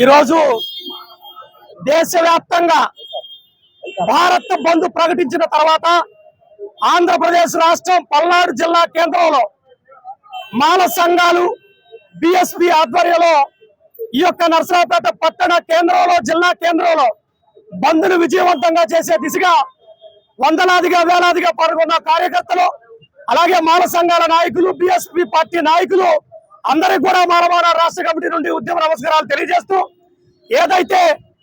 ఈరోజు దేశవ్యాప్తంగా భారత్ బంద్ ప్రకటించిన తర్వాత ఆంధ్రప్రదేశ్ రాష్ట్రం పల్నాడు జిల్లా కేంద్రంలో మాల సంఘాలు బిఎస్పి ఆధ్వర్యంలో ఈ యొక్క నర్సరావుపేట పట్టణ కేంద్రంలో జిల్లా కేంద్రంలో బంద్ను విజయవంతంగా చేసే దిశగా వందలాదిగా వేలాదిగా పాల్గొన్న కార్యకర్తలు అలాగే మాల సంఘాల నాయకులు బిఎస్పి పార్టీ నాయకులు అందరికి కూడా మాలమాన రాష్ట్ర కమిటీ నుండి ఉద్యమ నమస్కారాలు తెలియజేస్తూ ఏదైతే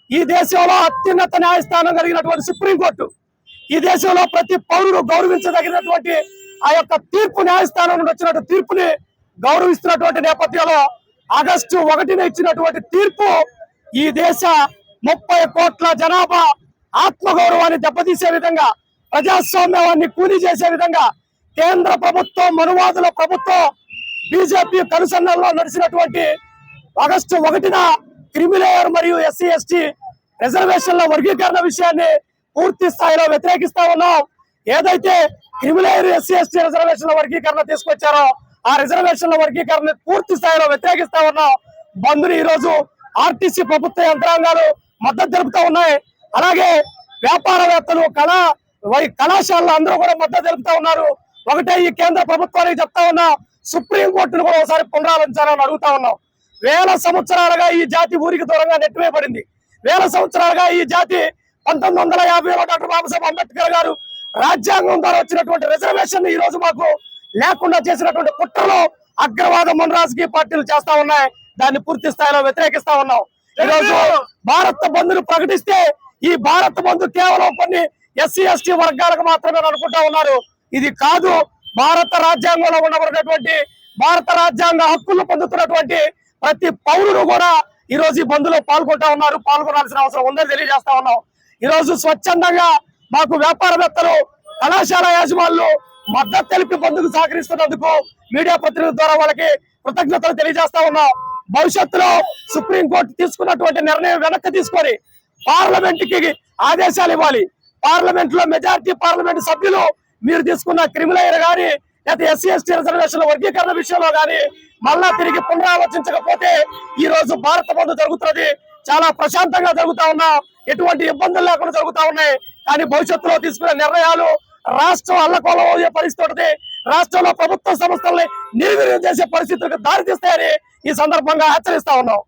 ఈ దేశంలో అత్యున్నత న్యాయస్థానం కలిగినటువంటి సుప్రీంకోర్టు ఈ దేశంలో ప్రతి పౌరుడు గౌరవించదగినటువంటి ఆ యొక్క తీర్పు న్యాయస్థానం నుండి వచ్చినటువంటి తీర్పుని గౌరవిస్తున్నటువంటి నేపథ్యంలో ఆగస్టు ఒకటిన ఇచ్చినటువంటి తీర్పు ఈ దేశ ముప్పై కోట్ల జనాభా ఆత్మగౌరవాన్ని దెబ్బతీసే విధంగా ప్రజాస్వామ్యాన్ని కూలీ చేసే విధంగా కేంద్ర ప్రభుత్వం మనువాదుల ప్రభుత్వం బీజేపీ కనుసన్నల్లో నడిచినటువంటి ఆగస్టు ఒకటిన క్రిమిలేయర్ మరియు ఎస్సీ ఎస్టీ రిజర్వేషన్ల వర్గీకరణ విషయాన్ని పూర్తి స్థాయిలో వ్యతిరేకిస్తా ఉన్నాం. ఏదైతే క్రిమిలేయర్ ఎస్సీ ఎస్టీ రిజర్వేషన్ల వర్గీకరణ తీసుకొచ్చారో ఆ రిజర్వేషన్ల వర్గీకరణ పూర్తి స్థాయిలో వ్యతిరేకిస్తా ఉన్నాం. బంధుని ఈ రోజు ఆర్టీసీ ప్రభుత్వ యంత్రాంగాలు మద్దతు తెలుపుతా ఉన్నాయి. అలాగే వ్యాపారవేత్తలు కళా వై కళాశాలలు అందరూ కూడా మద్దతు తెలుపుతా ఉన్నారు. ఒకటే ఈ కేంద్ర ప్రభుత్వానికి చెప్తా ఉన్నా సుప్రీం కోర్టును కూడా ఒకసారి పునరాలోచించాలని అడుగుతా ఉన్నాం. వేల సంవత్సరాలుగా ఈ జాతి ఊరికి దూరంగా నెట్టివేయబడింది వేల సంవత్సరాలుగా ఈ జాతి పంతొమ్మిది వందల యాభైలో డాక్టర్ బాబాసాహెబ్ అంబేద్కర్ గారు రాజ్యాంగం ద్వారా వచ్చినటువంటి రిజర్వేషన్ ఈ రోజు మాకు లేకుండా చేసినటువంటి కుట్రలో అగ్రవాద మునరాజకీయ పార్టీలు చేస్తా ఉన్నాయి. దాన్ని పూర్తి స్థాయిలో వ్యతిరేకిస్తా ఉన్నాం. ఈ రోజు భారత్ బంధును ప్రకటిస్తే ఈ భారత్ బంధు కేవలం కొన్ని ఎస్సీ ఎస్టీ వర్గాలకు మాత్రమే అనుకుంటా ఉన్నారు. ఇది కాదు భారత రాజ్యాంగంలో ఉండబడినటువంటి భారత రాజ్యాంగ హక్కులు పొందుతున్నటువంటి ప్రతి పౌరుడు కూడా ఈ రోజు ఈ బంధులో పాల్గొంటా ఉన్నారు. పాల్గొనాల్సిన అవసరం ఉందని తెలియజేస్తా ఉన్నాం. ఈరోజు స్వచ్ఛందంగా మాకు వ్యాపారవేత్తలు కళాశాల యాజమాన్లు మద్దతు తెలిపి బంధుకు సహకరిస్తున్నందుకు మీడియా ప్రతినిధుల ద్వారా వాళ్ళకి కృతజ్ఞతలు తెలియజేస్తా ఉన్నాం. భవిష్యత్తులో సుప్రీంకోర్టు తీసుకున్నటువంటి నిర్ణయం వెనక్కి తీసుకొని పార్లమెంట్కి ఆదేశాలు ఇవ్వాలి. పార్లమెంట్లో మెజారిటీ పార్లమెంట్ సభ్యులు మీరు తీసుకున్న క్రిమినల్ గాని లేకపోతే ఎస్సీ ఎస్టీ రిజర్వేషన్ల వర్గీకరణ విషయంలో కానీ మళ్ళా తిరిగి పునరాలోచించకపోతే ఈ రోజు భారత బంధు జరుగుతున్నది. చాలా ప్రశాంతంగా జరుగుతా ఉన్నా ఎటువంటి ఇబ్బందులు లేకుండా జరుగుతా ఉన్నాయి. కానీ భవిష్యత్తులో తీసుకునే నిర్ణయాలు రాష్ట్రం అల్లకోలం అయ్యే పరిస్థితి ఉంటుంది. రాష్ట్రంలో ప్రభుత్వ సంస్థల్ని నిర్వీర్యం చేసే పరిస్థితులకు దారితీస్తాయని ఈ సందర్భంగా హెచ్చరిస్తా ఉన్నాం.